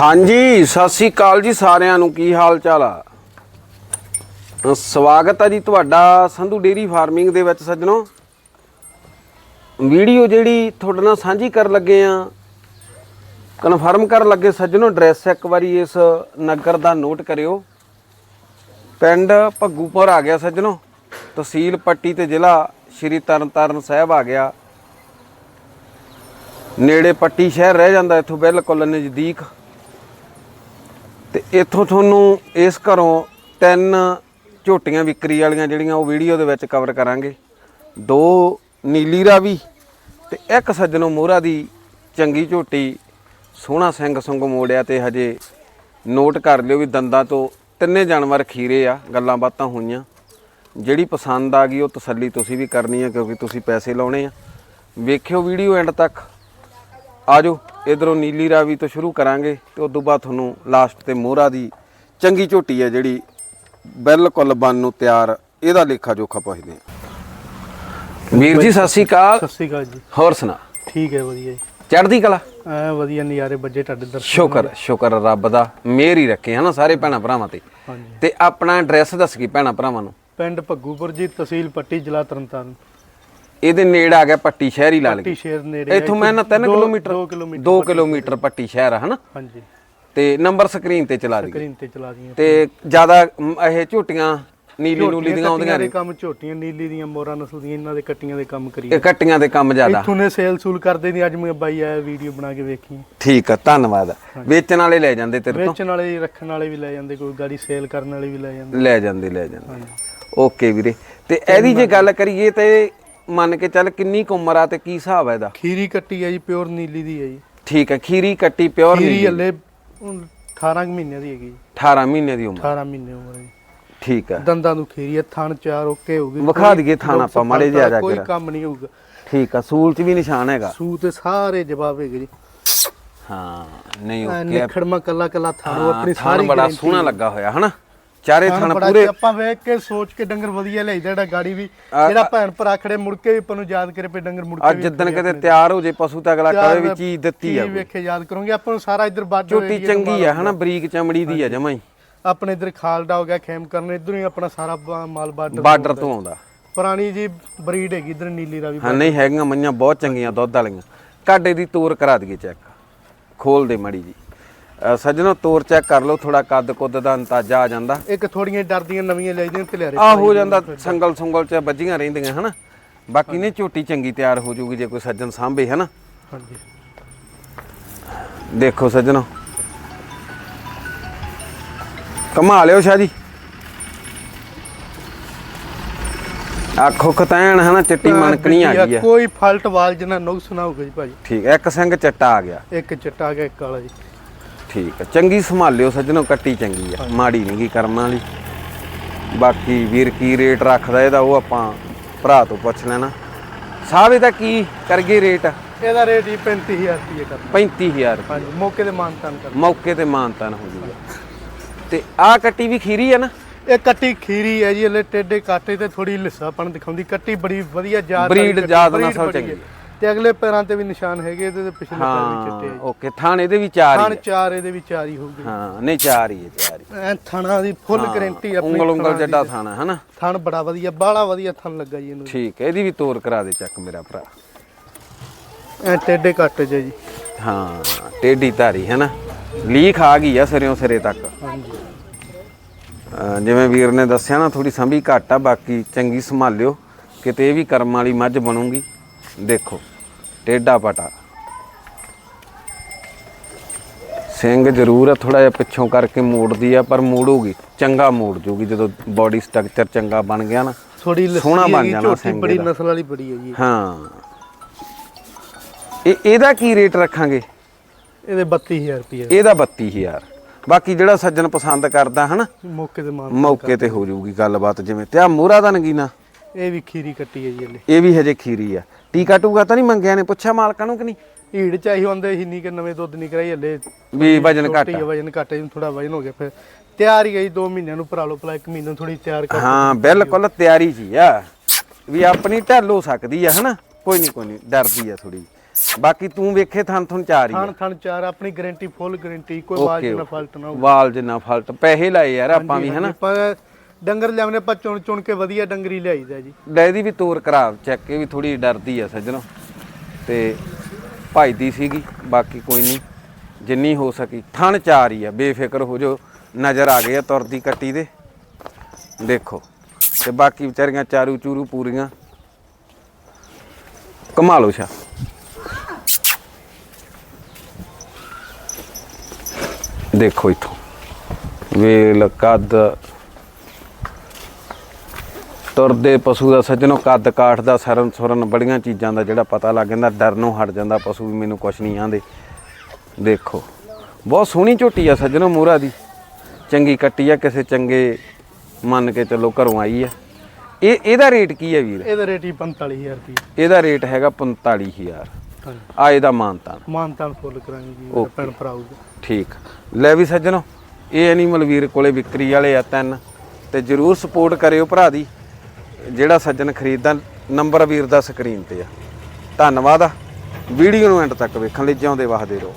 ਹਾਂਜੀ, ਸਤਿ ਸ੍ਰੀ ਅਕਾਲ ਜੀ ਸਾਰਿਆਂ ਨੂੰ। ਕੀ ਹਾਲ ਚਾਲ ਆ? ਸਵਾਗਤ ਹੈ ਜੀ ਤੁਹਾਡਾ ਸੰਧੂ ਡੇਰੀ ਫਾਰਮਿੰਗ ਦੇ ਵਿੱਚ ਸੱਜਣੋ। ਵੀਡੀਓ ਜਿਹੜੀ ਤੁਹਾਡੇ ਨਾਲ ਸਾਂਝੀ ਕਰਨ ਲੱਗੇ ਆ, ਕਨਫਰਮ ਕਰਨ ਲੱਗੇ ਸੱਜਣੋ, ਐਡਰੈਸ ਇੱਕ ਵਾਰੀ ਇਸ ਨਗਰ ਦਾ ਨੋਟ ਕਰਿਓ। ਪਿੰਡ ਭੱਗੂਪੁਰ ਆ ਗਿਆ ਸੱਜਣੋ। ਤਹਿਸੀਲ ਪੱਟੀ ਤੇ ਜ਼ਿਲ੍ਹਾ ਸ਼੍ਰੀ ਤਰਨਤਾਰਨ ਸਾਹਿਬ ਆ ਗਿਆ। ਨੇੜੇ ਪੱਟੀ ਸ਼ਹਿਰ ਰਹਿ ਜਾਂਦਾ ਇੱਥੋਂ, ਬਿਲਕੁਲ ਨਜ਼ਦੀਕ। ਤੇ ਇੱਥੋਂ ਤੁਹਾਨੂੰ ਇਸ ਘਰੋਂ ਤਿੰਨ ਝੋਟੀਆਂ ਵਿਕਰੀ ਵਾਲੀਆਂ ਜਿਹੜੀਆਂ ਉਹ ਵੀਡੀਓ ਦੇ ਵਿੱਚ ਕਵਰ ਕਰਾਂਗੇ। ਦੋ ਨੀਲੀ ਰਾਵੀ ਤੇ ਇੱਕ ਸੱਜਣੋਂ ਮੋਹਰਾ ਦੀ ਚੰਗੀ ਝੋਟੀ, ਸੋਹਣਾ ਸਿੰਘ ਸੰਗ ਮੋੜਿਆ ਤੇ ਹਜੇ ਨੋਟ ਕਰ ਲਿਓ ਵੀ ਦੰਦਾਂ ਤੋਂ ਤਿੰਨੇ ਜਾਨਵਰ ਖੀਰੇ ਆ, ਗੱਲਾਂ ਬਾਤਾਂ ਹੋਈਆਂ। ਜਿਹੜੀ ਪਸੰਦ ਆ ਗਈ ਉਹ ਤਸੱਲੀ ਤੁਸੀਂ ਵੀ ਕਰਨੀ ਆ ਕਿਉਂਕਿ ਤੁਸੀਂ ਪੈਸੇ ਲਾਉਣੇ ਆ। ਵੇਖਿਓ ਵੀਡੀਓ ਐਂਡ ਤੱਕ। ਆਜੋ। ਇਧਰੋਂ ਨੀਲੀ ਰਾਵੀ ਤੋਂ ਸ਼ੁਰੂ ਕਰਾਂਗੇ ਤੇ ਉਸ ਤੋਂ ਬਾਅਦ ਤੁਹਾਨੂੰ ਲਾਸਟ ਤੇ ਮੋਹਰਾ ਦੀ ਚੰਗੀ ਝੋਟੀ ਹੈ ਜਿਹੜੀ ਬਿਲਕੁਲ ਬਨ ਨੂੰ ਤਿਆਰ ਇਹਦਾ ਲੇਖਾ ਜੋਖਾ ਪੁੱਛਦੇ ਆ ਵੀਰ ਜੀ ਸਤਿ ਸ਼੍ਰੀ ਅਕਾਲ। ਸਤਿ ਸ਼੍ਰੀ ਅਕਾਲ ਜੀ। ਹੋਰ ਸੁਣਾ। ਠੀਕ ਹੈ ਵਧੀਆ ਜੀ। ਚੜ੍ਹਦੀ ਕਲਾ? ਐ ਵਧੀਆ ਨਜ਼ਾਰੇ ਬੱਜੇ ਤੁਹਾਡੇ ਦਰਸ਼ਨ ਸ਼ੁਕਰ ਸ਼ੁਕਰ ਰੱਬ ਦਾ ਮਿਹਰ ਹੀ ਰੱਖੇ ਹਨਾ ਸਾਰੇ ਭੈਣਾਂ ਭਰਾਵਾਂ ਤੇ। ਤੇ ਆਪਣਾ ਐਡਰੈਸ ਦੱਸ ਕੀ ਭੈਣਾਂ ਭਰਾਵਾਂ ਨੂੰ? ਪਿੰਡ ਭੱਗੂਪੁਰ ਜੀ ਤਹਿਸੀਲ ਪੱਟੀ ਜ਼ਿਲ੍ਹਾ ਤਰਨਤਾਰਨ। ਇਹਦੇ ਨੇੜੇ ਆ ਗਿਆ ਪੱਟੀ ਸ਼ਹਿਰ ਹੀ ਲਾ ਪੱਟੀ ਲਈ ਨੇੜੇ ਹੈ, ਇੱਥੋਂ ਮੈਂ ਨਾ 3 ਦੋ- ਕਿਲੋਮੀਟਰ ਦੋ ਕਿਲੋਮੀਟਰ 2 ਕਿਲੋਮੀਟਰ ਪੱਟੀ ਸ਼ਹਿਰ ਆ ਹਨਾ? ਹਾਂਜੀ। ਤੇ ਨੰਬਰ ਸਕਰੀਨ ਤੇ ਚਲਾ ਦਈਏ। ਸਕਰੀਨ ਤੇ ਚਲਾ ਦੀਆਂ ਤੇ ਜ਼ਿਆਦਾ ਇਹ ਝੋਟੀਆਂ ਨੀਲੀ ਨੂਲੀ ਦੀਆਂ ਆਉਂਦੀਆਂ ਦੇ ਨੇ ਕੰਮ ਝੋਟੀਆਂ ਨੀਲੀ ਦੀਆਂ ਮੋਰਾ ਨਸਲ ਦੀਆਂ ਇਹਨਾਂ ਦੇ ਕੱਟੀਆਂ ਦੇ ਕੰਮ ਕਰੀ ਇਹ ਕੱਟੀਆਂ ਦੇ ਕੰਮ ਜ਼ਿਆਦਾ। ਇੱਥੋਂ ਨੇ ਸੇਲ ਸੂਲ ਕਰਦੇ ਨਹੀਂ ਅੱਜ ਮੈਂ ਬਾਈ ਆਇਆ ਵੀਡੀਓ ਬਣਾ ਕੇ ਵੇਖੀ। ਠੀਕ ਆ ਧੰਨਵਾਦ। ਵੇਚਣ ਵਾਲੇ ਲੈ ਜਾਂਦੇ ਤੇਰੇ ਤੋਂ। ਵੇਚਣ ਵਾਲੇ ਰੱਖਣ ਵਾਲੇ ਵੀ ਲੈ ਜਾਂਦੇ ਕੋਈ ਗਾੜੀ ਸੇਲ ਕਰਨ ਵਾਲੇ ਵੀ ਲੈ ਜਾਂਦੇ। ਲੈ ਜਾਂਦੇ ਲੈ ਜਾਂਦੇ। ਓਕੇ ਵੀਰੇ। ਤੇ ਇਹਦੀ ਜੇ ਗੱਲ ਕਰੀਏ ਤੇ ਮੰਨ ਕੇ ਚੱਲ ਕਿੰਨੀ ਕੁ ਉਮਰ ਆ ਤੇ ਕੀ ਹਿਸਾਬ ਆ ਇਹਦਾ? ਖੀਰੀ ਕੱਟੀ ਹੈ ਜੀ ਪਿਓਰ ਨੀਲੀ ਦੀ ਹੈ ਜੀ। ਠੀਕ ਹੈ ਖੀਰੀ ਕੱਟੀ ਪਿਓਰ ਖੀਰੀ ਨੀਲੀ। ਹੱਲੇ ਹੁਣ 18 ਕੁ ਮਹੀਨਿਆਂ ਦੀ ਹੈਗੀ ਜੀ। 18 ਮਹੀਨੇ ਦੀ ਉਮਰ। 18 ਮਹੀਨੇ ਉਮਰ ਹੈ ਜੀ। ਠੀਕ ਆ ਦੰਦਾਂ ਨੂੰ ਖੀਰੀ ਹੈ ਥਣ ਚਾਰ ਓਕੇ ਹੋ ਗਈ ਵਿਖਾ ਦਈਏ ਥਣ ਆਪਾਂ ਮਾੜੇ ਜਿਹਾ ਜਾ ਕੋਈ ਕੇ ਕੰਮ ਨਹੀਂ ਹੋਊਗਾ। ਠੀਕ ਆ ਸੂਲ ਚ ਵੀ ਨਿਸ਼ਾਨ ਹੈਗਾ। ਸੂ ਤੇ ਸਾਰੇ ਜਵਾਬ ਹੈਗੇ ਜੀ। ਹਾਂ ਨਹੀਂ ਓਕੇ ਨਿਖੜਮਾ ਕੱਲਾ ਕੱਲਾ ਥਣ ਆਪਣੀ ਸਾਰੀ ਬੜਾ ਸੋਹਣਾ ਲੱਗਾ ਹੋਇਆ ਹਨਾ? ਚਾਰੇ ਥਣ ਪੂਰੇ। ਆਪਾਂ ਵੇਖ ਕੇ ਸੋਚ ਕੇ ਡੰਗਰ ਵਧੀਆ ਲਿਆਈਦਾ ਜਿਹੜਾ ਗਾੜੀ ਵੀ। ਜਿਹੜਾ ਭੈਣ ਭਰਾ ਖੜੇ ਮੁੜ ਕੇ ਵੀ ਆਪਾਂ ਨੂੰ ਯਾਦ ਕਰੇ ਪਏ ਡੰਗਰ ਮੁੜ ਕੇ ਅੱਜ ਜਿੱਦਣ ਕਿਤੇ ਤਿਆਰ ਹੋ ਜੇ ਪਸ਼ੂ ਤਾਂ ਅਗਲਾ ਕਹੇ ਵੀ ਚੀਜ਼ ਦਿੱਤੀ ਆ ਵੇਖੇ ਯਾਦ ਕਰੋਗੇ। ਆਪਾਂ ਨੂੰ ਸਾਰਾ ਇੱਧਰ ਬਾਰਡਰ ਝੋਟੀ ਚੰਗੀ ਆ ਹਨਾ? ਬਰੀਕ ਚਮੜੀ ਦੀ ਆ ਜਮਾਂ ਹੀ। ਆਪਣੇ ਇੱਧਰ ਖਾਲਡਾ ਹੋ ਗਿਆ ਖੇਮ ਕਰਨ ਇੱਧਰੋਂ ਹੀ ਆਪਣਾ ਸਾਰਾ ਮਾਲ ਬਾਰਡਰ ਬਾਰਡਰ ਤੋਂ ਆਉਂਦਾ। ਪੁਰਾਣੀ ਜੀ ਬਰੀਡ ਹੈਗੀ ਇੱਧਰ ਨੀਲੀ ਰਾਵੀ ਹਾਂ ਨਹੀਂ ਹੈਗੀਆਂ ਮਈਆਂ ਬਹੁਤ ਚੰਗੀਆਂ ਦੁੱਧ ਵਾਲੀਆਂ। ਕਾਡੇ ਦੀ ਤੋਰ ਕਰਾ ਦਈਏ ਚੈੱਕ ਖੋਲ ਦੇ ਮੜੀ ਜੀ। ਸੱਜਣੋ ਤੋਰ ਚੈੱਕ ਕਰ ਲਓ ਥੋੜਾ ਕੱਦ ਕੁੱਦ ਦਾ ਅੰਦਾਜ਼ਾ ਆ ਜਾਂਦਾ। ਇੱਕ ਥੋੜੀਆਂ ਡਰਦੀਆਂ ਨਵੀਆਂ ਲੈਦੀਆਂ ਤੇ ਲਿਆਰੇ ਆ ਹੋ ਜਾਂਦਾ ਸੰਗਲ ਸੰਗਲ ਚ ਵੱਜੀਆਂ ਰਹਿੰਦੀਆਂ ਹਨਾ? ਬਾਕੀ ਨੇ ਝੋਟੀ ਚੰਗੀ ਤਿਆਰ ਹੋ ਜੂਗੀ ਜੇ ਕੋਈ ਸੱਜਣ ਸਾਂਭੇ ਹਨਾ? ਹਾਂਜੀ। ਦੇਖੋ ਸੱਜਣੋ। ਕਮਾ ਲਿਓ ਸ਼ਾਹ ਜੀ। ਆਖੋ ਕਤੈਣ ਹਨਾ? ਚਿੱਟੀ ਮਣਕਣੀ ਆ ਗਈ ਆ। ਕੋਈ ਫਾਲਟ ਵਾਲ ਜਨਾ ਨੁਕਸ ਨਾ ਹੋਊਗਾ ਜੀ ਭਾਜੀ। ਠੀਕ ਹੈ, ਇੱਕ ਸਿੰਘ ਚੱਟਾ ਆ ਗਿਆ। ਇੱਕ ਚਿੱਟਾ ਆ ਗਿਆ ਇੱਕ ਕਾਲਾ ਜੀ। ਠੀਕ ਹੈ ਚੰਗੀ ਸੰਭਾਲਿਓ ਸੱਜਣੋ ਕੱਟੀ ਚੰਗੀ ਆ। ਮਾੜੀ ਨਹੀਂ ਗੀ ਕਰਮਾਂ ਵਾਲੀ। ਬਾਕੀ ਵੀਰ ਕੀ ਰੇਟ ਰੱਖਦਾ ਇਹਦਾ ਉਹ ਆਪਾਂ ਭਰਾ ਤੋਂ ਪੁੱਛ ਲੈਣਾ। ਸਾਹਿਬ ਇਹਦਾ ਕੀ ਕਰਗੇ ਰੇਟ? ਇਹਦਾ ਰੇਟ ਹੀ 35000 ਰੁਪਏ ਕਰਨਾ। 35000 ਹਾਂਜੀ ਮੌਕੇ ਤੇ ਮਾਨਤਾਨ ਕਰਨਾ। ਮੌਕੇ ਤੇ ਮਾਨਤਾਨ ਹੋ ਜੂਗਾ। ਤੇ ਆਹ ਕੱਟੀ ਵੀ ਖੀਰੀ ਆ ਨਾ? ਇਹ ਕੱਟੀ ਖੀਰੀ ਹੈ ਜੀ ਹਲੇ ਟੇਡੇ ਕਾਟੇ ਤੇ ਥੋੜੀ ਲਿੱਸਾਪਣ ਦਿਖਾਉਂਦੀ। ਕੱਟੀ ਬੜੀ ਵਧੀਆ ਜਾਤ ਕੱਟੀ, ਜਾਤ ਨਸਲ ਬੜੀ ਚੰਗੀ ਹੈ। ਤੇ ਅਗਲੇ ਪੈਰਾਂ ਤੇ ਵੀ ਨਿਸ਼ਾਨ ਹੈਗੇ ਇਹਦੇ ਤੇ ਪਿਛਲੇ ਪੈਰ ਵੀ ਹਾਂ ਚਿੱਟੇ ਆ। ਓਕੇ ਥਾਣ ਇਹਦੇ ਵੀ ਚਾਰ ਥਣ ਹੀ ਚਾਰ ਇਹਦੇ ਵੀ ਚਾਰ ਹੀ ਹੋਊਗੇ। ਹਾਂ ਨਹੀਂ ਚਾਰ ਹੀ ਹੈ ਚਾਰ ਹੀ। ਐ ਥਣਾ ਦੀ ਫੁੱਲ ਗਾਰੰਟੀ ਆਪਣੀ ਉਂਗਲ ਉਂਗਲ ਥਣਾਂ ਦੀ। ਜੱਡਾ ਥਾਣਾ ਹਨਾ? ਥਣ ਬੜਾ ਵਧੀਆ ਬਾਹਲਾ ਵਧੀਆ ਥਣ ਲੱਗਾ ਜੀ ਇਹਨੂੰ। ਠੀਕ ਹੈ ਇਹਦੀ ਵੀ ਤੋਰ ਕਰਾ ਦੇ ਚੱਕ ਮੇਰਾ ਭਰਾ। ਐ ਟੇਡੇ ਕਾਟੇ 'ਚ ਜੀ। ਹਾਂ ਟੇਢੀ ਧਾਰੀ ਹੈ ਨਾ ਲੀਖ ਆ ਗਈ ਆ ਸਿਰਿਓਂ ਸਿਰੇ ਤੱਕ। ਹਾਂਜੀ। ਅਹ ਜਿਵੇਂ ਵੀਰ ਨੇ ਦੱਸਿਆ ਨਾ ਥੋੜੀ ਸੰਭੀ ਘੱਟ ਆ ਬਾਕੀ ਚੰਗੀ ਸੰਭਾਲਿਓ। ਕਿਤੇ ਇਹ ਵੀ ਕਰਮ ਵਾਲੀ ਮੱਝ ਬਣੂਗੀ ਦੇਖੋ। ਟੇਢਾ ਪਟਾ। ਸਿੰਘ ਜ਼ਰੂਰ ਆ ਥੋੜਾ ਜਿਹਾ ਪਿੱਛੋਂ ਕਰਕੇ ਮੋੜਦੀ ਆ ਪਰ ਮੋੜੂਗੀ ਚੰਗਾ ਮੋੜ ਜੂਗੀ ਜਦੋਂ ਬਾਡੀ ਸਟਰਕਚਰ ਚੰਗਾ ਬਣ ਗਿਆ ਨਾ। ਥੋੜੀ ਸੋਹਣਾ ਬਣ ਜਾਣਾ ਸਿੰਘ ਬੜੀ। ਨਸਲ ਵਾਲੀ ਬੜੀ ਹੈ ਜੀ ਹਾਂ। ਇਹ ਇਹਦਾ ਕੀ ਰੇਟ ਰੱਖਾਂਗੇ? ਇਹਦੇ 32000 ਰੁਪਏ ਇਹਦਾ 32000 ਬਾਕੀ ਜਿਹੜਾ ਸੱਜਣ ਪਸੰਦ ਕਰਦਾ ਹਨਾ? ਮੌਕੇ ਤੇ ਮਾਨ ਮੌਕੇ ਤੇ ਹੋ ਜਾਊਗੀ ਗੱਲਬਾਤ ਜਿਵੇਂ। ਤੇ ਆ ਮੋਹਰਾ ਦਾ ਨਗੀਨਾ? ਇਹ ਵੀ ਖੀਰੀ ਕੱਟੀ ਹੈ ਜੀ ਹਲੇ। ਇਹ ਵੀ ਹਜੇ ਖੀਰੀ ਆ। ਟੀਕਾ ਟੂਗਾ ਤਾਂ ਨਹੀਂ ਮੰਗਿਆ ਨੇ? ਪੁੱਛਿਆ ਮਾਲਕਾਂ ਨੂੰ ਕਿ ਨਹੀਂ? ਢੀੜ ਚਾਹੀ ਹੁੰਦੇ ਹੀ ਨਹੀਂ ਕਿ ਨਵੇਂ ਦੁੱਧ ਨਹੀਂ ਕਰਾਈ ਹਲੇ। ਵੀ ਵਜਨ ਘੱਟ ਹੈ, ਵਜਨ ਘੱਟ ਹੈ ਥੋੜਾ ਵਜਨ ਹੋ ਗਿਆ ਫਿਰ। ਤਿਆਰ ਹੀ ਗਈ 2 ਮਹੀਨਿਆਂ ਨੂੰ ਭਰਾ ਲਓ ਭਲਾ 1 ਮਹੀਨੇ ਨੂੰ ਥੋੜੀ ਤਿਆਰ ਕਰ ਹਾਂ ਬਿਲਕੁਲ ਤਿਆਰੀ ਜੀ ਆ। ਵੀ ਆਪਣੀ ਢੱਲ ਹੋ ਸਕਦੀ ਆ ਹਨਾ? ਕੋਈ ਨਹੀਂ ਕੋਈ ਨਹੀਂ ਡਰਦੀ ਆ ਥੋੜੀ ਬਾਕੀ ਤੂੰ ਵੇਖੇ ਥਣ ਥਣ ਚਾਰ ਹੀ ਆ। ਥਣ ਥਣ ਚਾਰ ਆਪਣੀ ਗਾਰੰਟੀ ਫੁੱਲ ਗਾਰੰਟੀ ਕੋਈ ਆਵਾਜ਼ ਓਕੇ ਨਾ ਫਾਲਟ ਨਾ ਹੋਊ ਵਾਲ ਜਿੰਨਾ ਫਲਟ ਪੈਸੇ ਲਾਏ ਯਾਰ ਆਪਾਂ ਵੀ ਹਨਾ? ਆਪਾਂ ਡੰਗਰ ਲਿਆਉਣੇ ਆਪਾਂ ਚੁਣ ਚੁਣ ਕੇ ਵਧੀਆ ਡੰਗਰੀ ਲਿਆਈਦਾ ਜੀ। ਡੈਦੀ ਵੀ ਤੋਰ ਕਰਾ, ਚੈੱਕ ਇਹ ਵੀ ਥੋੜੀ ਡਰਦੀ ਆ ਸੱਜਣੋ। ਤੇ ਭਜਦੀ ਸੀਗੀ, ਬਾਕੀ ਕੋਈ ਨਹੀਂ। ਜਿੰਨੀ ਹੋ ਸਕੀ ਥਣ ਚਾਰ ਹੀ ਆ, ਬੇਫਿਕਰ ਹੋ ਜੋ ਨਜ਼ਰ ਆ ਗਏ ਆ ਤੁਰਦੀ ਕੱਟੀ ਦੇ। ਦੇਖੋ, ਤੇ ਬਾਕੀ ਵਿਚਾਰੀਆਂ ਚਾਰੂ ਚੂਰੂ ਪੂਰੀਆਂ। ਕਮਾ ਲਓ ਸ਼ਾ। ਦੇਖੋ ਇਥੋਂ। ਵੇਲ, ਕੱਦ ਤੁਰਦੇ ਪਸ਼ੂ ਦਾ ਸੱਜਣੋ ਕੱਦ ਕਾਠ ਦਾ ਸਰਨ ਸੁਰਨ ਬੜੀਆਂ ਚੀਜ਼ਾਂ ਦਾ ਜਿਹੜਾ ਪਤਾ ਲੱਗ ਜਾਂਦਾ ਡਰਨੋਂ ਹਟ ਜਾਂਦਾ ਪਸ਼ੂ ਵੀ ਮੈਨੂੰ ਕੁਛ ਨਹੀਂ ਆਂਦੇ। ਦੇਖੋ ਬਹੁਤ ਸੋਹਣੀ ਝੋਟੀ ਆ ਸੱਜਣੋ ਮੂਰਾ ਦੀ। ਚੰਗੀ ਕੱਟੀ ਆ ਕਿਸੇ ਚੰਗੇ ਮੰਨ ਕੇ ਚੱਲੋ ਘਰੋਂ ਆਈ ਆ। ਇਹ ਇਹਦਾ ਰੇਟ ਕੀ ਹੈ ਵੀਰ? ਇਹਦਾ ਰੇਟ ਹੀ 45000 ਰੁਪਏ ਇਹਦਾ ਰੇਟ ਹੈਗਾ 45000 ਆ ਇਹਦਾ ਮਾਨਤਾਨ। ਮਾਨਤਾਨ ਫੁੱਲ ਕਰਾਂਗੇ ਜੀ ਓਕੇ। ਭੈਣ ਭਰਾ ਆਊਗਾ ਠੀਕ। ਲੈ ਵੀ ਸੱਜਣੋ ਇਹ ਐਨੀਮਲ ਵੀਰ ਕੋਲੇ ਵਿਕਰੀ ਵਾਲੇ ਆ ਤਿੰਨ ਤੇ ਜਰੂਰ ਸਪੋਰਟ ਕਰਿਓ ਭਰਾ ਦੀ। ਜਿਹੜਾ ਸੱਜਣ ਖਰੀਦਦਾ, ਨੰਬਰ ਵੀਰ ਦਾ ਸਕਰੀਨ ਤੇ ਆ। ਧੰਨਵਾਦ ਵੀਡੀਓ ਨੂੰ ਐਂਡ ਤੱਕ ਵੇਖਣ ਲਈ ਜਿਉਂਦੇ ਵਸਦੇ ਰਹੋ।